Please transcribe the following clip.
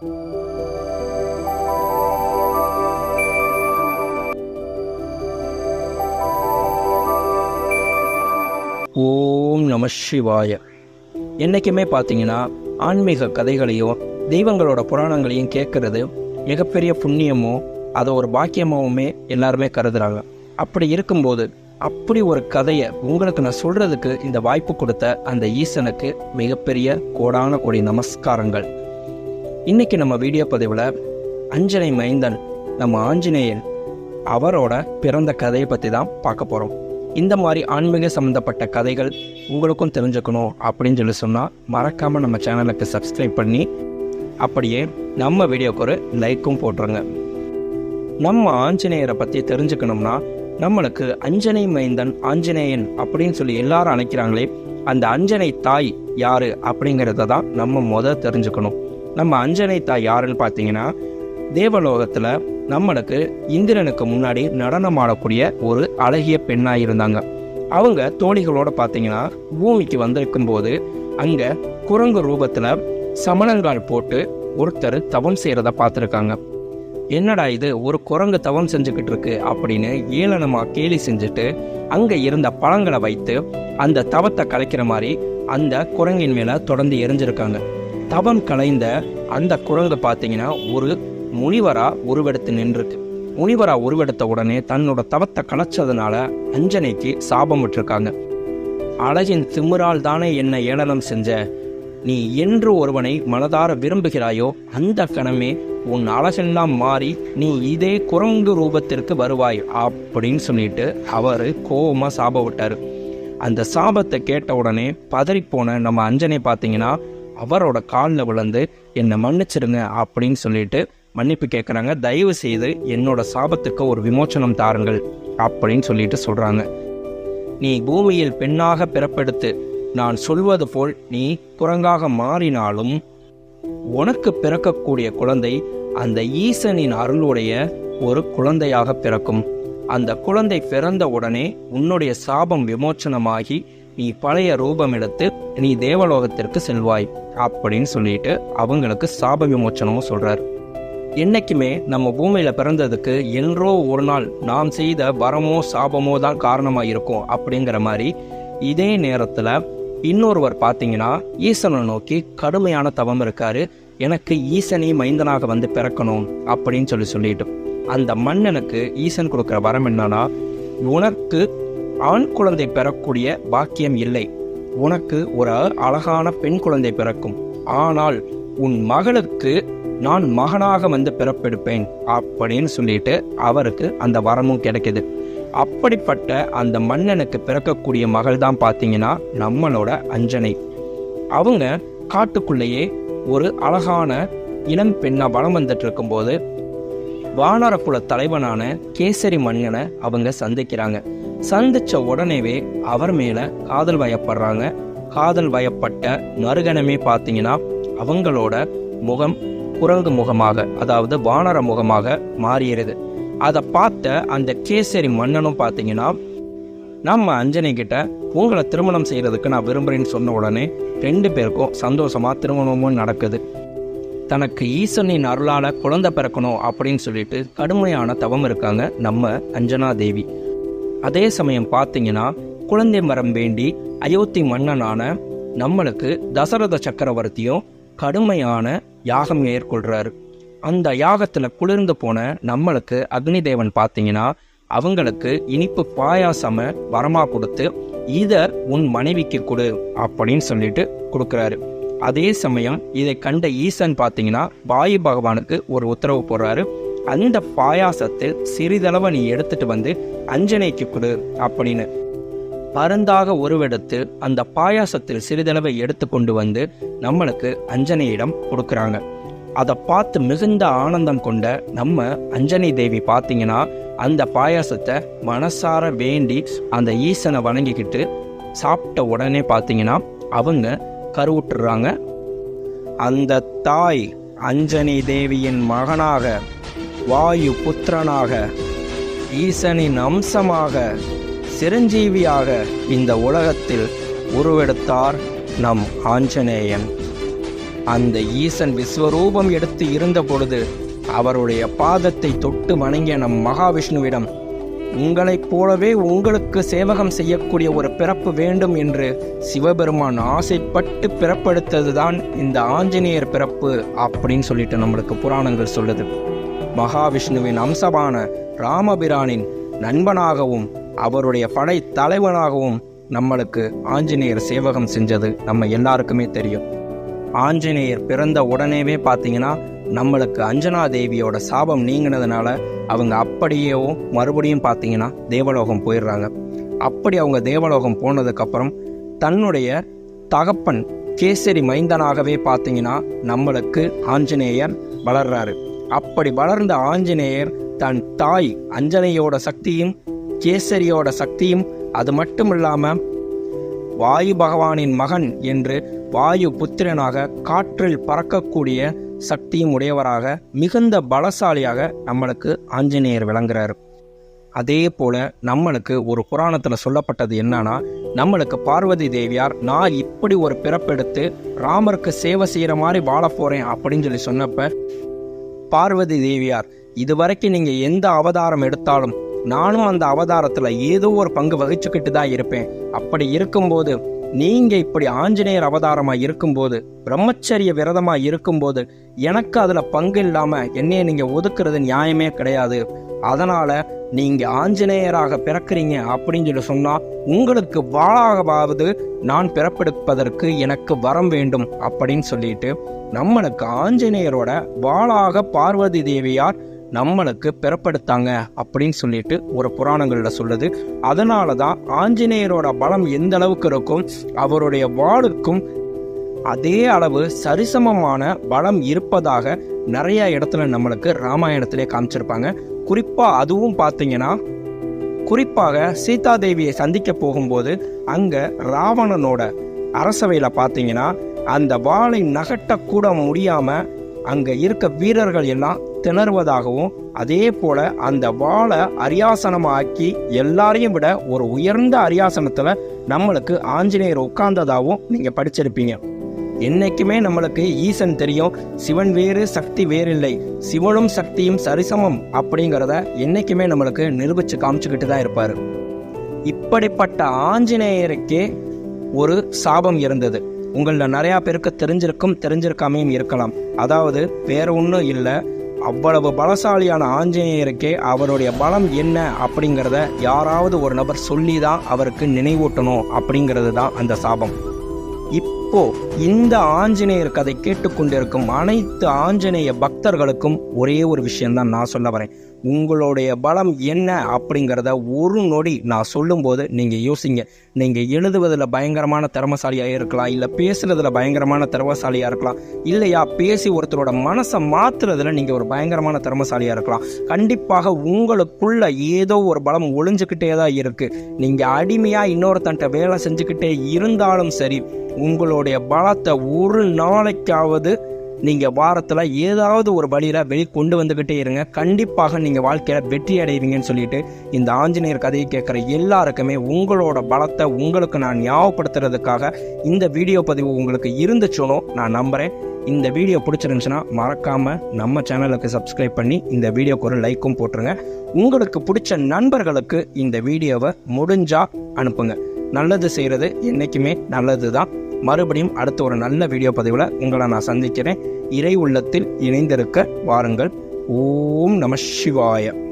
ஓம் நம சிவாய. என்றைக்குமே பார்த்தீங்கன்னா ஆன்மீக கதைகளையும் தெய்வங்களோட புராணங்களையும் கேட்கறது மிகப்பெரிய புண்ணியமோ அதை ஒரு பாக்கியமாகவுமே எல்லாருமே கருதுறாங்க. அப்படி இருக்கும்போது அப்படி ஒரு கதையை உங்களுக்கு நான் சொல்றதுக்கு இந்த வாய்ப்பு கொடுத்த அந்த ஈசனுக்கு மிகப்பெரிய கோடான கோடி நமஸ்காரங்கள். இன்னைக்கு நம்ம வீடியோ பதிவில் அஞ்சனை மைந்தன் நம்ம ஆஞ்சநேயன் அவரோட பிறந்த கதையை பற்றி தான் பார்க்க போகிறோம் இந்த மாதிரி ஆன்மீக சம்மந்தப்பட்ட கதைகள் உங்களுக்கும் தெரிஞ்சுக்கணும் அப்படின்னு சொல்லி சொன்னால் மறக்காமல் நம்ம சேனலுக்கு சப்ஸ்கிரைப் பண்ணி அப்படியே நம்ம வீடியோக்கு ஒரு லைக்கும் போட்டுருங்க. நம்ம ஆஞ்சநேயரை பற்றி தெரிஞ்சுக்கணும்னா நம்மளுக்கு அஞ்சனை மைந்தன் ஆஞ்சநேயன் அப்படின்னு சொல்லி எல்லாரும் அழைக்கிறாங்களே அந்த அஞ்சனை தாய் யாரு அப்படிங்கிறத தான் நம்ம முத தெரிஞ்சுக்கணும். நம்ம அஞ்சனை தாய் யாருன்னு பார்த்தீங்கன்னா தேவலோகத்தில் நம்மளுக்கு இந்திரனுக்கு முன்னாடி நடனம் ஆடக்கூடிய ஒரு அழகிய பெண்ணாக இருந்தாங்க. அவங்க தோழிகளோட பார்த்தீங்கன்னா பூமிக்கு வந்திருக்கும் போது அங்கே குரங்கு ரூபத்தில் சமணங்கால் போட்டு ஒருத்தர் தவம் செய்கிறத பார்த்துருக்காங்க. என்னடா இது ஒரு குரங்கு தவம் செஞ்சுக்கிட்டு இருக்கு அப்படின்னு ஏளனமாக கேலி செஞ்சுட்டு அங்கே இருந்த பழங்களை வைத்து அந்த தவத்தை கலைக்கிற மாதிரி அந்த குரங்கின் மேலே தொடர்ந்து எரிஞ்சிருக்காங்க. தவம் கலைந்த அந்த குரங்கு பார்த்தீங்கன்னா ஒரு முனிவரா உருவெடுத்து நின்றுருக்கு. முனிவரா உருவெடுத்த உடனே தன்னோட தவத்தை கலைச்சதுனால அஞ்சனைக்கு சாபம் விட்டுருக்காங்க. அழகின் திமிரால் தானே என்னை ஏளனம் செஞ்ச நீ என்று ஒருவனை மனதார விரும்புகிறாயோ அந்த கணமே உன் அழகெல்லாம் மாறி நீ இதே குரங்கு ரூபத்திற்கு வருவாய் அப்படின்னு சொல்லிட்டு அவர் கோபமாக சாப விட்டார். அந்த சாபத்தை கேட்ட உடனே பதறிப்போன நம்ம அஞ்சனை பார்த்தீங்கன்னா அவரோட காலில் விழுந்து என்னை மன்னிச்சிடுங்க அப்படின்னு சொல்லிட்டு மன்னிப்பு கேட்குறாங்க தயவு செய்து என்னோட சாபத்துக்கு ஒரு விமோச்சனம் தாருங்கள் அப்படின்னு சொல்லிட்டு சொல்கிறாங்க நீ பூமியில் பெண்ணாக பிறப்பெடுத்து நான் சொல்வது போல் நீ குரங்காக மாறினாலும் உனக்கு பிறக்கக்கூடிய குழந்தை அந்த ஈசனின் அருளுடைய ஒரு குழந்தையாக பிறக்கும். அந்த குழந்தை பிறந்த உடனே உன்னுடைய சாபம் விமோச்சனமாகி நீ பழைய ரூபம் எடுத்து நீ தேவலோகத்திற்கு செல்வாய் அப்படின்னு சொல்லிட்டு அவங்களுக்கு சாப விமோச்சனமும் சொல்றார். என்னைக்குமே நம்ம பூமியில பிறந்ததுக்கு என்றோ ஒரு நாள் நாம் செய்த வரமோ சாபமோ தான் காரணமா இருக்கும் அப்படிங்கிற மாதிரி இதே நேரத்துல இன்னொருவர் பார்த்தீங்கன்னா ஈசனை நோக்கி கடுமையான தவம் இருக்காரு எனக்கு ஈசனே மைந்தனாக வந்து பிறக்கணும் அப்படின்னு சொல்லி சொல்லிட்டு. அந்த மன்னனுக்கு ஈசன் கொடுக்குற வரம் என்னன்னா உனக்கு ஆண் குழந்தை பெறக்கூடிய பாக்கியம் இல்லை. உனக்கு ஒரு அழகான பெண் குழந்தை பிறக்கும். ஆனால் உன் மகளுக்கு நான் மகனாக வந்து பிறப்பெடுப்பேன் அப்படின்னு சொல்லிட்டு அவருக்கு அந்த வரமும் கிடைக்குது. அப்படிப்பட்ட அந்த மன்னனுக்கு பிறக்கக்கூடிய மகள் தான் பார்த்தீங்கன்னா நம்மளோட அஞ்சனை. அவங்க காட்டுக்குள்ளேயே ஒரு அழகான இளம் பெண்ணாக வளம் வந்துட்டு இருக்கும்போது வானரக்குல தலைவனான கேசரி மன்னனை அவங்க சந்திக்கிறாங்க. சந்திச்ச உடனேவே அவர் மேல காதல் வயப்படுறாங்க. காதல் வயப்பட்ட மறுகணமே பார்த்தீங்கன்னா அவங்களோட முகம் குரங்கு முகமாக அதாவது வானர முகமாக மாறிடுது. அதை பார்த்த அந்த கேசரி மன்னனும் பார்த்தீங்கன்னா நம்ம அஞ்சனை கிட்ட உங்களை திருமணம் செய்யறதுக்கு நான் விரும்புறேன்னு சொன்ன உடனே ரெண்டு பேருக்கும் சந்தோஷமா திருமணமும் நடக்குது. தனக்கு ஈசனின் அருளால குழந்தை பிறக்கணும் அப்படின்னு சொல்லிட்டு கடுமையான தவம் இருக்காங்க நம்ம அஞ்சனா தேவி. அதே சமயம் பார்த்தீங்கன்னா குழந்தை மரம் வேண்டி அயோத்தி மன்னனான நம்மளுக்கு தசரத சக்கரவர்த்தியும் கடுமையான யாகம் மேற்கொள்றாரு. அந்த யாகத்தில் குளிர்ந்து போன நம்மளுக்கு அக்னி தேவன் பார்த்தீங்கன்னா அவங்களுக்கு இனிப்பு பாயாசம வரமா கொடுத்து இதை உன் மனைவிக்கு கொடு அப்படின்னு சொல்லிட்டு கொடுக்குறாரு. அதே சமயம் இதை கண்ட ஈசன் பார்த்தீங்கன்னா வாயு பகவானுக்கு ஒரு உத்தரவு போடுறாரு. அந்த பாயாசத்தில் சிறிதளவை நீ எடுத்துட்டு வந்து அஞ்சனைக்கு கொடு அப்படின்னு. பருந்தாக உருவெடுத்து அந்த பாயாசத்தில் சிறிதளவை எடுத்து கொண்டு வந்து நம்மளுக்கு அஞ்சனையிடம் கொடுக்குறாங்க. அதை பார்த்து மிகுந்த ஆனந்தம் கொண்ட நம்ம அஞ்சனை தேவி பார்த்தீங்கன்னா அந்த பாயாசத்தை மனசார வேண்டி அந்த ஈசனை வணங்கிக்கிட்டு சாப்பிட்ட உடனே பார்த்தீங்கன்னா அவங்க கருவுட்டுறாங்க அந்த தாய் அஞ்சனி தேவியின் மகனாக வாயு புத்திரனாக ஈசனின் அம்சமாக சிரஞ்சீவியாக இந்த உலகத்தில் உருவெடுத்தார் நம் ஆஞ்சநேயன். அந்த ஈசன் விஸ்வரூபம் எடுத்து இருந்த பொழுது அவருடைய பாதத்தை தொட்டு வணங்கிய நம் மகாவிஷ்ணுவிடம் உங்களைப் போலவே உங்களுக்கு சேவகம் செய்யக்கூடிய ஒரு பிறப்பு வேண்டும் என்று சிவபெருமான் ஆசைப்பட்டு பிறப்படுத்ததுதான் இந்த ஆஞ்சநேயர் பிறப்பு அப்படின்னு சொல்லிட்டு நம்மளுக்கு புராணங்கள் சொல்லுது. மகாவிஷ்ணுவின் அம்சமான ராமபிரானின் நண்பனாகவும் அவருடைய படை தலைவனாகவும் நம்மளுக்கு ஆஞ்சநேயர் சேவகம் செஞ்சது நம்ம எல்லாருக்குமே தெரியும். ஆஞ்சநேயர் பிறந்த உடனேவே பார்த்தீங்கன்னா நம்மளுக்கு அஞ்சனா தேவியோட சாபம் நீங்கினதுனால அவங்க அப்படியேவும் மறுபடியும் பார்த்தீங்கன்னா தேவலோகம் போயிடுறாங்க. அப்படி அவங்க தேவலோகம் போனதுக்கப்புறம் தன்னுடைய தகப்பன் கேசரி மைந்தனாகவே பார்த்தீங்கன்னா நம்மளுக்கு ஆஞ்சநேயர் வளர்றாரு. அப்படி வளர்ந்த ஆஞ்சநேயர் தன் தாய் அஞ்சனையோட சக்தியும் கேசரியோட சக்தியும் அது மட்டும் இல்லாமல் வாயு பகவானின் மகன் என்று வாயு புத்திரனாக காற்றில் பறக்கக்கூடிய சக்தியும் உடையவராக மிகுந்த பலசாலியாக நம்மளுக்கு ஆஞ்சநேயர் விளங்குறாரு. அதே போல நம்மளுக்கு ஒரு புராணத்தில் சொல்லப்பட்டது என்னன்னா நம்மளுக்கு பார்வதி தேவியார் நான் இப்படி ஒரு பிறப்பெடுத்து ராமருக்கு சேவை செய்கிற மாதிரி வாழ போறேன் அப்படின்னு சொல்லி சொன்னப்ப பார்வதி தேவியார் இதுவரைக்கும் நீங்கள் எந்த அவதாரம் எடுத்தாலும் நானும் அந்த அவதாரத்தில் ஏதோ ஒரு பங்கு வகிச்சுக்கிட்டு தான் இருப்பேன். அப்படி இருக்கும்போது நீங்கள் இப்படி ஆஞ்சநேயர் அவதாரமாக இருக்கும்போது பிரம்மச்சரிய விரதமாக இருக்கும்போது எனக்கு அதில் பங்கு இல்லாமல் என்னைய நீங்கள் ஒதுக்குறது நியாயமே கிடையாது. அதனால் நீங்கள் ஆஞ்சநேயராக பிறக்கிறீங்க அப்படின்னு சொல்லி சொன்னால் உங்களுக்கு வாழாகவாவது நான் பிறப்பெடுப்பதற்கு எனக்கு வரம் வேண்டும் அப்படின்னு சொல்லிட்டு நம்மளுக்கு ஆஞ்சநேயரோட வாளாக பார்வதி தேவியார் நம்மளுக்கு பிறப்படுத்தாங்க அப்படின்னு சொல்லிட்டு ஒரு புராணங்களில் சொல்லுது. அதனால தான் ஆஞ்சநேயரோட பலம் எந்த அளவுக்கு இருக்கும் அவருடைய வாளுக்கும் அதே அளவு சரிசமமான பலம் இருப்பதாக நிறைய இடத்துல நம்மளுக்கு ராமாயணத்திலே காமிச்சிருப்பாங்க. குறிப்பாக அதுவும் பார்த்தீங்கன்னா குறிப்பாக சீதாதேவியை சந்திக்க போகும்போது அங்கே ராவணனோட அரசவையில் பார்த்தீங்கன்னா அந்த வாளை நகட்டக்கூட முடியாமல் அங்கே இருக்க வீரர்கள் எல்லாம் திணறுவதாகவும் அதே போல அந்த வாளை அரியாசனமாக்கி எல்லாரையும் விட ஒரு உயர்ந்த அரியாசனத்தில் நம்மளுக்கு ஆஞ்சநேயர் உட்கார்ந்ததாகவும் நீங்கள் படிச்சிருப்பீங்க. என்னைக்குமே நம்மளுக்கு ஈசன் தெரியும் சிவன் வேறு சக்தி வேறில்லை. சிவனும் சக்தியும் சரிசமம் அப்படிங்கிறத என்னைக்குமே நம்மளுக்கு நிரூபிச்சு காமிச்சுக்கிட்டு தான் இருப்பார். இப்படிப்பட்ட ஆஞ்சநேயருக்கே ஒரு சாபம் இருந்தது. உங்களில் நிறையா பேருக்கு தெரிஞ்சிருக்கும் தெரிஞ்சிருக்காமையும் இருக்கலாம். அதாவது வேற ஒன்றும் இல்லை. அவ்வளவு பலசாலியான ஆஞ்சநேயருக்கே அவருடைய பலம் என்ன அப்படிங்கிறத யாராவது ஒரு நபர் சொல்லி தான் அவருக்கு நினைவூட்டணும் அப்படிங்கிறது தான் அந்த சாபம். இப்போ இந்த ஆஞ்சநேயர் கதை கேட்டுக்கொண்டிருக்கும் அனைத்து ஆஞ்சநேய பக்தர்களுக்கும் ஒரே ஒரு விஷயம்தான் நான் சொல்ல வரேன். உங்களுடைய பலம் என்ன அப்படிங்கிறத ஒரு நொடி நான் சொல்லும்போது நீங்கள் யோசிங்க. நீங்கள் எழுதுவதில் பயங்கரமான திறமசாலியாக இருக்கலாம் இல்லை பேசுகிறதுல பயங்கரமான திறமசாலியாக இருக்கலாம் இல்லையா பேசி ஒருத்தரோட மனசை மாற்றுறதுல நீங்கள் ஒரு பயங்கரமான திறமசாலியாக இருக்கலாம். கண்டிப்பாக உங்களுக்குள்ள ஏதோ ஒரு பலம் ஒளிஞ்சுக்கிட்டே தான் இருக்குது நீங்கள் அடிமையாக இன்னொருத்தன்ட்ட வேலை செஞ்சுக்கிட்டே இருந்தாலும் சரி உங்களுடைய பலத்தை ஒரு நாளைக்காவது நீங்கள் வாரத்தில் ஏதாவது ஒரு வழியில் வெளி கொண்டு வந்துக்கிட்டே இருங்க. கண்டிப்பாக நீங்கள் வாழ்க்கையில் வெற்றி அடைவீங்கன்னு சொல்லிட்டு இந்த ஆஞ்சநேயர் கதையை கேட்குற எல்லாருக்குமே உங்களோட பலத்தை உங்களுக்கு நான் ஞாபகப்படுத்துறதுக்காக இந்த வீடியோ பதிவு உங்களுக்கு இருந்துச்சுனோ நான் நம்புகிறேன் இந்த வீடியோ பிடிச்சிருந்துச்சுன்னா மறக்காமல் நம்ம சேனலுக்கு சப்ஸ்கிரைப் பண்ணி இந்த வீடியோக்கு ஒரு லைக்கும் போட்டுருங்க. உங்களுக்கு பிடிச்ச நண்பர்களுக்கு இந்த வீடியோவை முடிஞ்சால் அனுப்புங்க. நல்லது செய்கிறது என்றைக்குமே நல்லது தான் மறுபடியும் அடுத்த ஒரு நல்ல வீடியோ பதிவில் உங்களை நான் சந்திக்கிறேன். இறை உள்ளத்தில் இணைந்திருக்க வாருங்கள். ஓம் நம சிவாய.